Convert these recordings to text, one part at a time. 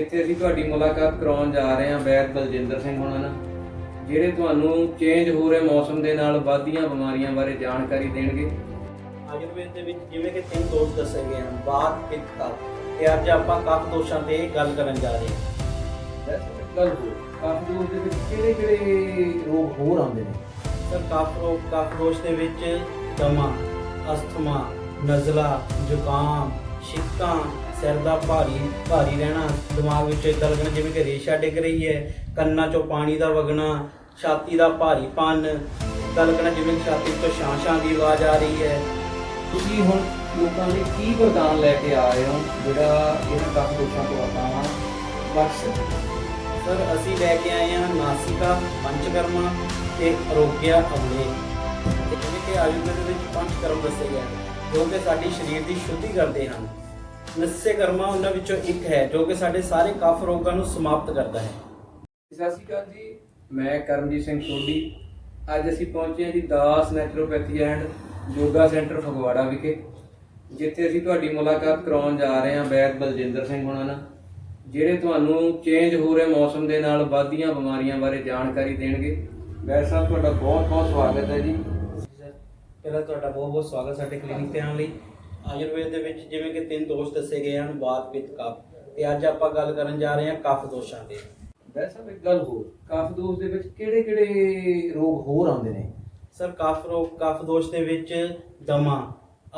ਇੱਥੇ ਅਸੀਂ ਤੁਹਾਡੀ ਮੁਲਾਕਾਤ ਕਰਾਉਣ ਜਾ ਰਹੇ ਹਾਂ ਵੈਦ ਬਲਜਿੰਦਰ ਸਿੰਘ ਹੁਣਾਂ ਨਾਲ ਜਿਹੜੇ ਤੁਹਾਨੂੰ ਚੇਂਜ ਹੋ ਰਹੇ ਮੌਸਮ ਦੇ ਨਾਲ ਵੱਧਦੀਆਂ ਬਿਮਾਰੀਆਂ ਬਾਰੇ ਜਾਣਕਾਰੀ ਦੇਣਗੇ। ਆਯੁਰਵੇਦ ਦੇ ਵਿੱਚ ਜਿਵੇਂ ਕਿ ਤਿੰਨ ਦੋਸ਼ ਦੱਸੇ ਗਏ ਹਨ ਬਾਤ ਪਿੱਤ ਕਫ ਤੇ ਅੱਜ ਆਪਾਂ ਕਫ ਦੋਸ਼ਾਂ ਤੇ ਗੱਲ ਕਰਨ ਜਾ ਰਹੇ ਹਾਂ। ਗੱਲ ਕਾਫੀ ਦੂਰ ਦੇ ਵਿੱਚ ਕਿਹੜੇ ਕਿਹੜੇ ਰੋਗ ਹੋਰ ਆਉਂਦੇ ਨੇ? ਸਰ ਕਫ ਰੋਗ ਕਫ ਦੋਸ਼ ਦੇ ਵਿੱਚ ਦਮਾ ਅਸਥਮਾ ਨਜ਼ਲਾ ਜ਼ੁਕਾਮ ਛਿੱਕਾਂ ਸਿਰ ਦਾ ਭਾਰੀ ਭਾਰੀ ਰਹਿਣਾ, ਦਿਮਾਗ ਵਿੱਚ ਇਦਾਂ ਲੱਗਣਾ ਜਿਵੇਂ ਕਿ ਰੇਸ਼ਾ ਡਿੱਗ ਰਹੀ ਹੈ, ਕੰਨਾਂ ਚੋਂ ਪਾਣੀ ਦਾ ਵਗਣਾ, ਛਾਤੀ ਦਾ ਭਾਰੀਪਨ ਇਦਾਂ ਲੱਗਣਾ ਜਿਵੇਂ ਛਾਤੀ ਤੋਂ ਛਾਂ-ਛਾਂ ਦੀ ਆਵਾਜ਼ ਆ ਰਹੀ ਹੈ। ਤੁਸੀਂ ਹੁਣ ਲੋਕਾਂ ਲਈ ਕੀ ਵਰਦਾਨ ਲੈ ਕੇ ਆ ਰਹੇ ਹੋ? ਜਿਹੜਾ ਇਹਨਾਂ ਕਾਫੀ ਦੋਸ਼ਾਂ ਤੋਂ ਆਪਾਂ ਬਚ ਸਕੀਏ ਸਰ, ਅਸੀਂ ਲੈ ਕੇ ਆਏ ਹਾਂ ਨਾਸਿਕਾ, ਪੰਚਕਰਮਾ ਤੇ ਅਰੋਗਿਆ ਅਮਲੇ ਜਿਵੇਂ ਕਿ ਆਯੁਰਵੇਦ ਵਿੱਚ ਪੰਚਕਰਮ ਦੱਸੇ ਗਏ ਜੋ ਕਿ ਸਾਡੀ ਸਰੀਰ ਦੀ ਸ਼ੁੱਧੀ ਕਰਦੇ ਹਨ। ਨਸੇ ਕਰਮਾ ਉਹਨਾਂ ਵਿੱਚੋਂ ਇੱਕ ਹੈ ਜੋ ਕਿ ਸਾਡੇ ਸਾਰੇ ਕਫ ਰੋਗਾਂ ਨੂੰ ਸਮਾਪਤ ਕਰਦਾ ਹੈ। ਸਤਿ ਸ਼੍ਰੀ ਅਕਾਲ ਜੀ ਮੈਂ ਕਰਮਜੀਤ ਸਿੰਘ ਸੋਢੀ। ਅੱਜ ਅਸੀਂ ਪਹੁੰਚੇ ਹਾਂ ਜੀ Das naturopathy and yoga centre Phagwara ਵਿਖੇ ਜਿੱਥੇ ਅਸੀਂ ਤੁਹਾਡੀ ਮੁਲਾਕਾਤ ਕਰਾਉਣ ਜਾ ਰਹੇ ਹਾਂ ਵੈਦ ਬਲਜਿੰਦਰ ਸਿੰਘ ਹੁਣਾਂ ਨਾਲ ਜਿਹੜੇ ਤੁਹਾਨੂੰ ਚੇਂਜ ਹੋ ਰਹੇ ਮੌਸਮ ਦੇ ਨਾਲ ਵੱਧਦੀਆਂ ਬਿਮਾਰੀਆਂ ਬਾਰੇ ਜਾਣਕਾਰੀ ਦੇਣਗੇ। ਵੈਦ ਸਾਹਿਬ ਤੁਹਾਡਾ ਬਹੁਤ ਬਹੁਤ ਸਵਾਗਤ ਹੈ ਜੀ। ਸਰ ਪਹਿਲਾਂ ਤੁਹਾਡਾ ਬਹੁਤ ਬਹੁਤ ਸਵਾਗਤ ਸਾਡੇ ਕਲੀਨਿਕ ਤੇ ਆਉਣ ਲਈ। ਆਯੁਰਵੇਦ ਦੇ ਵਿੱਚ ਜਿਵੇਂ ਕਿ ਤਿੰਨ ਦੋਸ਼ ਦੱਸੇ ਗਏ ਹਨ ਵਾਤ ਪਿੱਤ ਕਫ ਤੇ ਅੱਜ ਆਪਾਂ ਗੱਲ ਕਰਨ ਜਾ ਰਹੇ ਹਾਂ ਕਫ ਦੋਸ਼ਾਂ ਵੈਦ ਸਾਹਿਬ ਇੱਕ ਗੱਲ ਹੋਰ ਕਾਫ ਦੋਸ਼ ਦੇ ਵਿੱਚ ਕਿਹੜੇ ਕਿਹੜੇ ਰੋਗ ਹੋਰ ਆਉਂਦੇ ਨੇ? ਸਰ ਕਫ ਰੋਗ ਕਫ ਦੋਸ਼ ਦੇ ਵਿੱਚ ਦਮਾ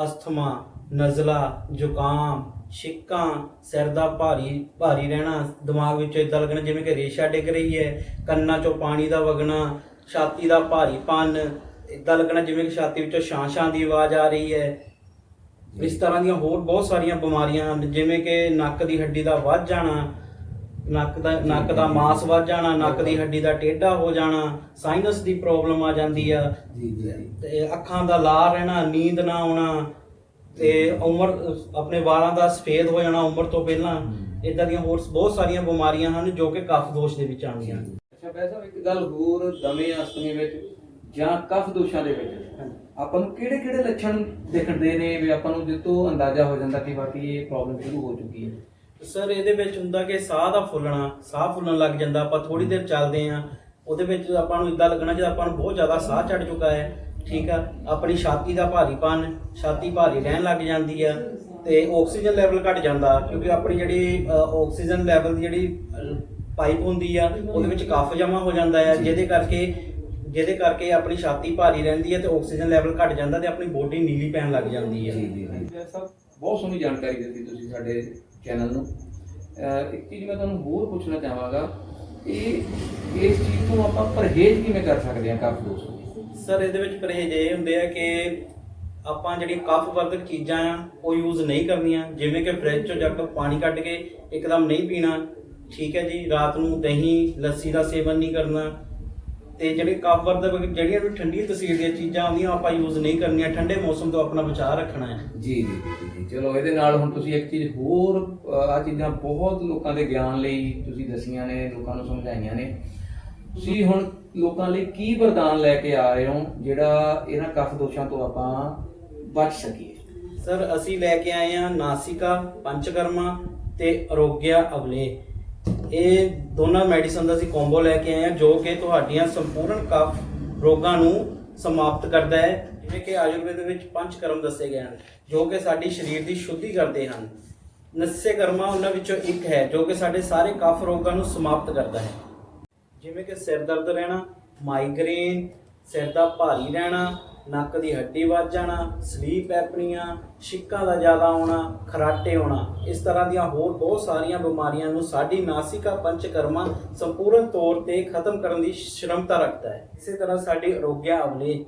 ਅਸਥਮਾ ਨਜ਼ਲਾ ਜ਼ੁਕਾਮ ਛਿੱਕਾਂ ਸਿਰ ਦਾ ਭਾਰੀ ਭਾਰੀ ਰਹਿਣਾ ਦਿਮਾਗ ਵਿੱਚ ਇਦਾਂ ਲੱਗਣਾ ਜਿਵੇਂ ਕਿ ਰੇਸ਼ਾ ਡਿੱਗ ਰਹੀ ਹੈ ਕੰਨਾਂ ਚੋਂ ਪਾਣੀ ਦਾ ਵਗਣਾ ਛਾਤੀ ਦਾ ਭਾਰੀਪਨ ਇਦਾਂ ਲੱਗਣਾ ਜਿਵੇਂ ਕਿ ਛਾਤੀ ਵਿੱਚੋਂ ਛਾਂ-ਛਾਂ ਦੀ ਆਵਾਜ਼ ਆ ਰਹੀ ਹੈ। ਇਸ ਤਰ੍ਹਾਂ ਦੀਆਂ ਹੋਰ ਬਹੁਤ ਸਾਰੀਆਂ ਬਿਮਾਰੀਆਂ ਹਨ ਜਿਵੇਂ ਕਿ ਨੱਕ ਦੀ ਹੱਡੀ ਦਾ ਵੱਧ ਜਾਣਾ ਨੱਕ ਦਾ ਨੱਕ ਦਾ ਮਾਸ ਵੱਧ ਜਾਣਾ ਨੱਕ ਦੀ ਹੱਡੀ ਦਾ ਟੇਢਾ ਹੋ ਜਾਣਾ ਸਾਈਨਸ ਦੀ ਪ੍ਰੋਬਲਮ ਆ ਜਾਂਦੀ ਆ। ਜੀ ਜੀ ਤੇ ਅੱਖਾਂ ਦਾ ਲਾਲ ਰਹਿਣਾ ਨੀਂਦ ਨਾ ਆਉਣਾ ਤੇ ਉਮਰ ਆਪਣੇ ਵਾਲਾਂ ਦਾ ਸਫੇਦ ਹੋ ਜਾਣਾ ਉਮਰ ਤੋਂ ਪਹਿਲਾਂ ਇਦਾਂ ਦੀਆਂ ਹੋਰ ਬਹੁਤ ਸਾਰੀਆਂ ਬਿਮਾਰੀਆਂ ਹਨ ਜੋ ਕਿ ਕਫ ਦੋਸ਼ ਦੇ ਵਿੱਚ ਆਉਂਦੀਆਂ। ਹਨ ਅੱਛਾ ਸਾਹਿਬ ਇੱਕ ਗੱਲ ਹੋਰ ਦਮੇ ਅਸਤਮੇ ਵਿੱਚ ਜਾਂ ਕਫ ਦੋਸ਼ਾਂ ਦੇ ਵਿੱਚ? ਆਪਾਂ ਨੂੰ ਕਿਹੜੇ ਕਿਹੜੇ ਲੱਛਣ ਦਿਖਦੇ ਨੇ ਵੀ ਆਪਾਂ ਨੂੰ ਜਿੱਤੋਂ ਅੰਦਾਜ਼ਾ ਹੋ ਜਾਂਦਾ ਕਿ ਬਾਕੀ ਇਹ ਪ੍ਰੋਬਲਮ ਸ਼ੁਰੂ ਹੋ ਚੁੱਕੀ ਹੈ? ਸਰ ਇਹਦੇ ਵਿੱਚ ਹੁੰਦਾ ਕਿ ਸਾਹ ਦਾ ਫੁੱਲਣਾ ਸਾਹ ਫੁੱਲਣ ਲੱਗ ਜਾਂਦਾ ਆਪਾਂ ਥੋੜੀ ਦੇਰ ਚੱਲਦੇ ਆ ਉਹਦੇ ਵਿੱਚ ਆਪਾਂ ਨੂੰ ਇਦਾਂ ਲੱਗਣਾ ਜਿਵੇਂ ਆਪਾਂ ਨੂੰ ਬਹੁਤ ਜ਼ਿਆਦਾ ਸਾਹ ਚੜ ਚੁੱਕਾ ਹੈ। ਠੀਕ ਆ? ਆਪਣੀ ਛਾਤੀ ਦਾ ਭਾਰੀਪਨ ਛਾਤੀ ਭਾਰੀ ਰਹਿਣ ਲੱਗ ਜਾਂਦੀ ਆ ਤੇ ਆਕਸੀਜਨ ਲੈਵਲ ਘਟ ਜਾਂਦਾ ਕਿਉਂਕਿ ਆਪਣੀ ਜਿਹੜੀ ਆਕਸੀਜਨ ਲੈਵਲ ਦੀ ਜਿਹੜੀ ਪਾਈਪ ਹੁੰਦੀ ਆ ਉਹਦੇ ਵਿੱਚ ਕਫ ਜਮਾ ਹੋ ਜਾਂਦਾ ਹੈ ਜਿਹਦੇ ਕਰਕੇ ਜਿਹਦੇ ਕਰਕੇ ਆਪਣੀ ਛਾਤੀ ਭਾਰੀ ਰਹਿੰਦੀ ਹੈ ਤੇ ਆਕਸੀਜਨ ਲੈਵਲ ਘਟ ਜਾਂਦਾ ਤੇ ਆਪਣੀ ਬੋਡੀ ਨੀਲੀ ਪੈਣ ਲੱਗ ਜਾਂਦੀ ਹੈ। ਜੀ ਜੀ ਜੀ ਬਹੁਤ ਸੋਹਣੀ ਜਾਣਕਾਰੀ ਦਿੱਤੀ ਤੁਸੀਂ ਸਾਡੇ ਚੈਨਲ ਨੂੰ। ਅਹ ਇੱਕ ਚੀਜ਼ ਮੈਂ ਤੁਹਾਨੂੰ ਹੋਰ ਪੁੱਛਣਾ ਚਾਹਾਂਗਾ ਇਹ ਇਸ ਚੀਜ਼ ਤੋਂ ਆਪਾਂ ਪਰਹੇਜ਼ ਕਿਵੇਂ ਕਰ ਸਕਦੇ ਹਾਂ ਕਫ ਦੋਸ਼ ਤੋਂ ਸਰ ਇਹਦੇ ਵਿੱਚ ਪਰਹੇਜ਼ ਇਹ ਹੁੰਦੇ ਆ ਕਿ ਆਪਾਂ ਜਿਹੜੀ ਕਫ ਵਰਧਕ ਚੀਜ਼ਾਂ ਆ ਉਹ ਯੂਜ਼ ਨਹੀਂ ਕਰਨੀਆਂ। ਜਿਵੇਂ ਕਿ ਫ੍ਰਿਜ ਚੋਂ ਜੱਗ ਪਾਣੀ ਕੱਢ ਕੇ ਇੱਕਦਮ ਨਹੀਂ ਪੀਣਾ ਠੀਕ ਹੈ ਜੀ ਰਾਤ ਨੂੰ ਦਹੀਂ ਲੱਸੀ ਦਾ ਸੇਵਨ ਨਹੀਂ ਕਰਨਾ ਤੇ ਜਿਹੜੀ ਕਫ ਵਰਧਕ ਜਿਹੜੀਆਂ ਵੀ ਠੰਡੀ ਤਸੀਰ ਦੀਆਂ ਚੀਜ਼ਾਂ ਆਉਂਦੀਆਂ ਆਪਾਂ ਯੂਜ਼ ਨਹੀਂ ਕਰਨੀਆਂ। ਠੰਡੇ ਮੌਸਮ ਤੋਂ ਆਪਣਾ ਬਚਾਅ ਰੱਖਣਾ ਹੈ। ਜੀ ਜੀ ਜੀ ਜੀ। ਚਲੋ ਇਹਦੇ ਨਾਲ ਹੁਣ ਤੁਸੀਂ ਇੱਕ ਚੀਜ਼ ਹੋਰ ਆ ਚੀਜ਼ਾਂ ਬਹੁਤ ਲੋਕਾਂ ਦੇ ਗਿਆਨ ਲਈ ਤੁਸੀਂ ਦਸੀਆਂ ਨੇ ਲੋਕਾਂ ਨੂੰ ਸਮਝਾਈਆਂ ਨੇ। ਤੁਸੀਂ ਹੁਣ ਲੋਕਾਂ ਲਈ ਕੀ ਵਰਦਾਨ ਲੈ ਕੇ ਆ ਰਹੇ ਹੋ ਜਿਹੜਾ ਇਹਨਾਂ ਕਫ ਦੋਸ਼ਾਂ ਤੋਂ ਆਪਾਂ ਬਚ ਸਕੀਏ? ਸਰ ਅਸੀਂ ਲੈ ਕੇ ਆਏ ਹਾਂ ਨਾਸਿਕਾ ਪੰਚਕਰਮਾ ਤੇ ਅਰੋਗਿਆ ਅਵਲੇ ਇਹ ਦੋਨਾਂ ਮੈਡੀਸਨ ਦਾ ਅਸੀਂ ਕੰਬੋ ਲੈ ਕੇ ਆਏ ਹਾਂ, ਜੋ ਕਿ ਤੁਹਾਡੀਆਂ ਸੰਪੂਰਨ ਕਫ ਰੋਗਾਂ ਨੂੰ ਸਮਾਪਤ ਕਰਦਾ ਹੈ, ਜਿਵੇਂ ਕਿ ਆਯੁਰਵੇਦ ਵਿੱਚ ਪੰਜ ਕਰਮ ਦੱਸੇ ਗਏ ਹਨ, ਜੋ ਕਿ ਸਾਡੀ ਸਰੀਰ ਦੀ ਸ਼ੁੱਧੀ ਕਰਦੇ ਹਨ। ਨਸੇ ਕਰਮਾ ਉਹਨਾਂ ਵਿੱਚੋਂ ਇੱਕ ਹੈ, ਜੋ ਕਿ ਸਾਡੇ ਸਾਰੇ ਕਫ ਰੋਗਾਂ ਨੂੰ ਸਮਾਪਤ ਕਰਦਾ ਹੈ। ਜਿਵੇਂ ਕਿ ਸਿਰ ਦਰਦ ਰਹਿਣਾ ਮਾਈਗ੍ਰੇਨ ਸਿਰ ਦਾ ਭਾਰੀ ਰਹਿਣਾ ਨੱਕ ਦੀ ਹੱਡੀ ਵੱਜ ਜਾਣਾ, ਸਲੀਪ ਐਪਨੀਆ ਛਿੱਕਾਂ ਦਾ ਜ਼ਿਆਦਾ ਆਉਣਾ, ਖਰਾਟੇ ਹੋਣਾ। ਇਸ ਤਰ੍ਹਾਂ ਦੀਆਂ ਹੋਰ ਬਹੁਤ ਸਾਰੀਆਂ ਬਿਮਾਰੀਆਂ ਨੂੰ ਸਾਡੀ ਨਾਸਿਕਾ ਪੰਚਕਰਮਾ ਸੰਪੂਰਨ ਤੌਰ ਤੇ ਖਤਮ ਕਰਨ ਦੀ ਸ਼ਰਮਤਾ ਰੱਖਦਾ ਹੈ। ਇਸੇ ਤਰ੍ਹਾਂ ਸਾਡੀ ਅਰੋਗਿਆ ਅਵਲੇ,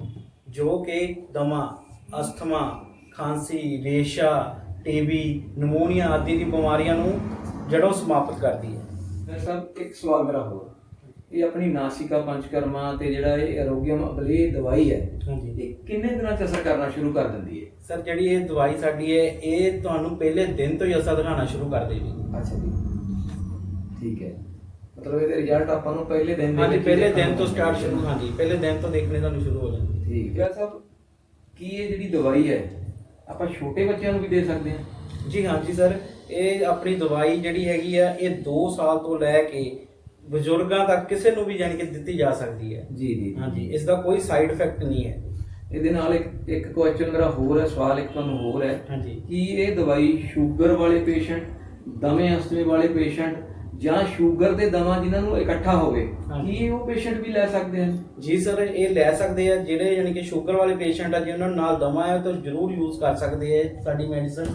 ਜੋ ਕਿ ਦਮਾ, ਅਸਥਮਾ, ਖਾਂਸੀ, ਰੇਸ਼ਾ, ਟੀਬੀ, ਨਮੋਨੀਆ ਆਦਿ ਦੀ ਬਿਮਾਰੀਆਂ ਨੂੰ ਜੜੋਂ ਸਮਾਪਤ ਕਰਦੀ ਹੈ। ਡਾਕਟਰ ਇੱਕ ਸਵਾਲ ਮੇਰਾ ਹੋਰ। ਇਹ ਆਪਣੀ ਨਾਸਿਕਾ ਪੰਚਕਰਮਾ ਤੇ ਜਿਹੜਾ ਇਹ ਅਰੋਗਿਅਮ ਅਬਲੇ ਦਵਾਈ ਹੈ ਹਾਂਜੀ। ਇਹ ਕਿੰਨੇ ਦਿਨਾਂ ਚ ਅਸਰ ਕਰਨਾ ਸ਼ੁਰੂ ਕਰ ਦਿੰਦੀ ਹੈ? ਸਰ ਜਿਹੜੀ ਇਹ ਦਵਾਈ ਸਾਡੀ ਹੈ ਇਹ ਤੁਹਾਨੂੰ ਪਹਿਲੇ ਦਿਨ ਤੋਂ ਹੀ ਅਸਰ ਦਿਖਾਉਣਾ ਸ਼ੁਰੂ ਕਰ ਦੇਗੀ। ਅੱਛਾ ਜੀ। ਠੀਕ ਹੈ। ਮਤਲਬ ਇਹਦੇ ਰਿਜ਼ਲਟ ਆਪਾਂ ਨੂੰ ਪਹਿਲੇ ਦਿਨ ਦੇ ਹਾਂਜੀ ਪਹਿਲੇ ਦਿਨ ਤੋਂ ਸਟਾਰਟ ਸ਼ੁਰੂ ਹਾਂਜੀ। ਪਹਿਲੇ ਦਿਨ ਤੋਂ ਦੇਖਣੇ ਤੁਹਾਨੂੰ ਸ਼ੁਰੂ ਹੋ ਜਾਂਦੀ। ਠੀਕ ਹੈ। ਸਾਹਿਬ ਕੀ ਇਹ ਜਿਹੜੀ ਦਵਾਈ ਹੈ ਆਪਾਂ ਛੋਟੇ ਬੱਚਿਆਂ ਨੂੰ ਵੀ ਦੇ ਸਕਦੇ ਹਾਂ? ਜੀ ਹਾਂਜੀ ਸਰ। ਇਹ ਆਪਣੀ ਦਵਾਈ ਜਿਹੜੀ ਹੈਗੀ ਆ ਇਹ 2 ਸਾਲ ਤੋਂ ਲੈ ਕੇ ਬਜ਼ੁਰਗਾਂ ਤੱਕ ਕਿਸੇ ਨੂੰ ਵੀ ਜਾਣੀ ਕਿ ਦਿੱਤੀ ਜਾ ਸਕਦੀ ਹੈ। ਜੀ ਜੀ ਹਾਂਜੀ ਇਸ ਦਾ ਕੋਈ ਸਾਈਡ ਇਫੈਕਟ ਨਹੀਂ ਹੈ। ਇਹਦੇ ਨਾਲ ਇੱਕ ਇੱਕ ਕੁਐਸਚਨ ਮੇਰਾ ਹੋਰ ਹੈ ਸਵਾਲ ਇੱਕ ਤੁਹਾਨੂੰ ਹੋਰ ਹੈ ਹਾਂਜੀ। ਕਿ ਇਹ ਦਵਾਈ ਸ਼ੂਗਰ ਵਾਲੇ ਪੇਸ਼ੈਂਟ ਦਮੇ ਅਸਥਮੇ ਵਾਲੇ ਪੇਸ਼ੈਂਟ ਜਾਂ ਸ਼ੂਗਰ ਦੇ ਦਮਾ ਜਿਨ੍ਹਾਂ ਨੂੰ ਇਕੱਠਾ ਹੋਵੇ। ਕੀ ਉਹ ਪੇਸ਼ੈਂਟ ਵੀ ਲੈ ਸਕਦੇ ਹਨ? ਜੀ ਸਰ ਇਹ ਲੈ ਸਕਦੇ ਆ ਜਿਹੜੇ ਯਾਨੀ ਕਿ ਸ਼ੂਗਰ ਵਾਲੇ ਪੇਸ਼ੈਂਟ ਆ ਜਿਹਨਾਂ ਨੂੰ ਨਾਲ ਦਮਾ ਹੈ ਤਾਂ ਜ਼ਰੂਰ ਯੂਜ਼ ਕਰ ਸਕਦੇ ਆ ਸਾਡੀ ਮੈਡੀਸਨ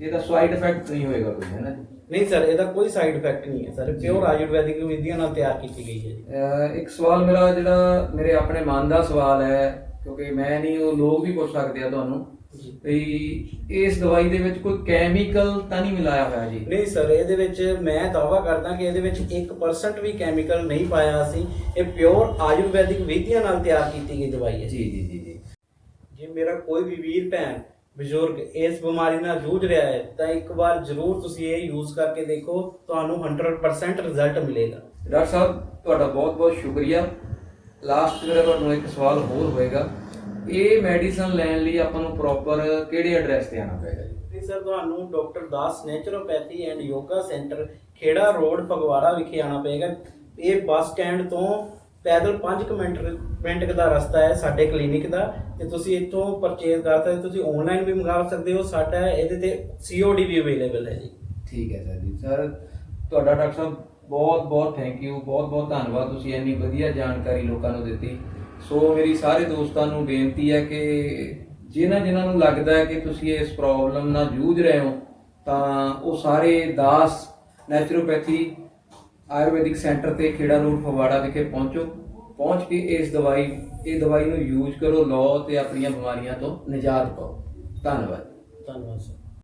ਇਹਦਾ ਸਾਈਡ ਇਫੈਕਟ ਨਹੀਂ ਹੋਏਗਾ ਕੋਈ ਹੈ ਨਾ ਨਹੀਂ ਸਰ ਇਹਦਾ ਕੋਈ ਸਾਈਡ ਇਫੈਕਟ ਨਹੀਂ ਹੈ ਸਰ। ਪਿਓਰ ਆਯੁਰਵੈਦਿਕ ਵਿਧੀਆਂ ਨਾਲ ਤਿਆਰ ਕੀਤੀ ਗਈ ਹੈ ਜੀ। ਇੱਕ ਸਵਾਲ ਮੇਰਾ ਜਿਹੜਾ ਮੇਰੇ ਆਪਣੇ ਮਨ ਦਾ ਸਵਾਲ ਹੈ ਕਿਉਂਕਿ ਮੈਂ ਨਹੀਂ ਉਹ ਲੋਕ ਵੀ ਪੁੱਛ ਸਕਦੇ ਆ ਤੁਹਾਨੂੰ ਜੀ। ਵੀ ਇਸ ਦਵਾਈ ਦੇ ਵਿੱਚ ਕੋਈ ਕੈਮੀਕਲ ਤਾਂ ਨਹੀਂ ਮਿਲਾਇਆ ਹੋਇਆ ਜੀ? ਨਹੀਂ ਸਰ ਇਹਦੇ ਵਿੱਚ ਮੈਂ ਦਾਵਾ ਕਰਦਾ ਕਿ ਇਹਦੇ ਵਿੱਚ 1% ਵੀ ਕੈਮੀਕਲ ਨਹੀਂ ਪਾਇਆ ਸੀ। ਇਹ ਪਿਓਰ ਆਯੁਰਵੈਦਿਕ ਵਿਧੀਆਂ ਨਾਲ ਤਿਆਰ ਕੀਤੀ ਗਈ ਦਵਾਈ ਹੈ। ਜੀ ਜੀ ਜੀ ਜੀ। ਜੇ ਮੇਰਾ ਕੋਈ ਵੀ ਵੀਰ ਭੈਣ ਬਜ਼ੁਰਗ ਇਸ ਬਿਮਾਰੀ ਨਾਲ ਜੂਝ ਰਿਹਾ ਹੈ ਤਾਂ ਇੱਕ ਵਾਰ ਜ਼ਰੂਰ ਤੁਸੀਂ ਇਹ ਯੂਜ਼ ਕਰਕੇ ਦੇਖੋ ਤੁਹਾਨੂੰ 100% ਰਿਜ਼ਲਟ ਮਿਲੇਗਾ। ਡਾਕਟਰ ਸਾਹਿਬ ਤੁਹਾਡਾ ਬਹੁਤ ਬਹੁਤ ਸ਼ੁਕਰੀਆ। ਲਾਸਟ ਮੇਰਾ ਤੁਹਾਨੂੰ ਇੱਕ ਸਵਾਲ ਹੋਰ ਹੋਏਗਾ ਇਹ ਮੈਡੀਸਨ ਲੈਣ ਲਈ ਆਪਾਂ ਨੂੰ ਪ੍ਰੋਪਰ ਕਿਹੜੇ ਐਡਰੈਸ ਤੇ ਆਣਾ ਪਏਗਾ ਜੀ? ਜੀ ਸਰ ਤੁਹਾਨੂੰ doctor Das naturopathy and yoga centre Khera road Phagwara ਵਿਖੇ ਆਣਾ ਪਏਗਾ। ਇਹ ਬੱਸ ਸਟੈਂਡ ਤੋਂ ਪੈਦਲ 5 ਮਿੰਟ ਮਿੰਟ ਦਾ ਰਸਤਾ ਹੈ ਸਾਡੇ ਕਲੀਨਿਕ ਦਾ ਤੇ ਤੁਸੀਂ ਇੱਥੋਂ ਪਰਚੇਜ਼ ਕਰ ਸਕਦੇ ਤੁਸੀਂ ਆਨਲਾਈਨ ਵੀ ਮੰਗਾ ਸਕਦੇ ਹੋ, ਸਾਡਾ ਇਹਦੇ ਤੇ ਸੀਓਡੀ ਵੀ ਅਵੇਲੇਬਲ ਹੈ ਜੀ। ਠੀਕ ਹੈ ਸਰ ਜੀ, ਸਰ ਤੁਹਾਡਾ ਡਾਕਟਰ ਸਾਹਿਬ ਬਹੁਤ ਬਹੁਤ ਥੈਂਕ ਯੂ ਬਹੁਤ ਬਹੁਤ ਧੰਨਵਾਦ ਤੁਸੀਂ ਇੰਨੀ ਵਧੀਆ ਜਾਣਕਾਰੀ ਲੋਕਾਂ ਨੂੰ ਦਿੱਤੀ। ਸੋ ਮੇਰੀ ਸਾਰੇ ਦੋਸਤਾਂ ਨੂੰ ਬੇਨਤੀ ਹੈ ਕਿ ਜਿਨ੍ਹਾਂ ਜਿਨ੍ਹਾਂ ਨੂੰ ਲੱਗਦਾ ਹੈ ਕਿ ਤੁਸੀਂ ਇਸ ਪ੍ਰੋਬਲਮ ਨਾਲ ਜੂਝ ਰਹੇ ਹੋ, ਤਾਂ ਉਹ ਸਾਰੇ ਦਾਸ ਨੈਚੁਰੋਪੈਥੀ ਆਯੁਰਵੈਦਿਕ ਸੈਂਟਰ ਤੇ ਖੇੜਾ ਰੋਡ ਫਗਵਾੜਾ ਵਿਖੇ ਪਹੁੰਚੋ। ਪਹੁੰਚ ਕੇ ਇਸ ਦਵਾਈ, ਇਹ ਦਵਾਈ ਨੂੰ ਯੂਜ਼ ਕਰੋ, ਲਓ ਤੇ ਆਪਣੀਆਂ ਬਿਮਾਰੀਆਂ ਤੋਂ ਨਿਜਾਤ ਪਾਓ। ਧੰਨਵਾਦ। ਧੰਨਵਾਦ, ਸਰ।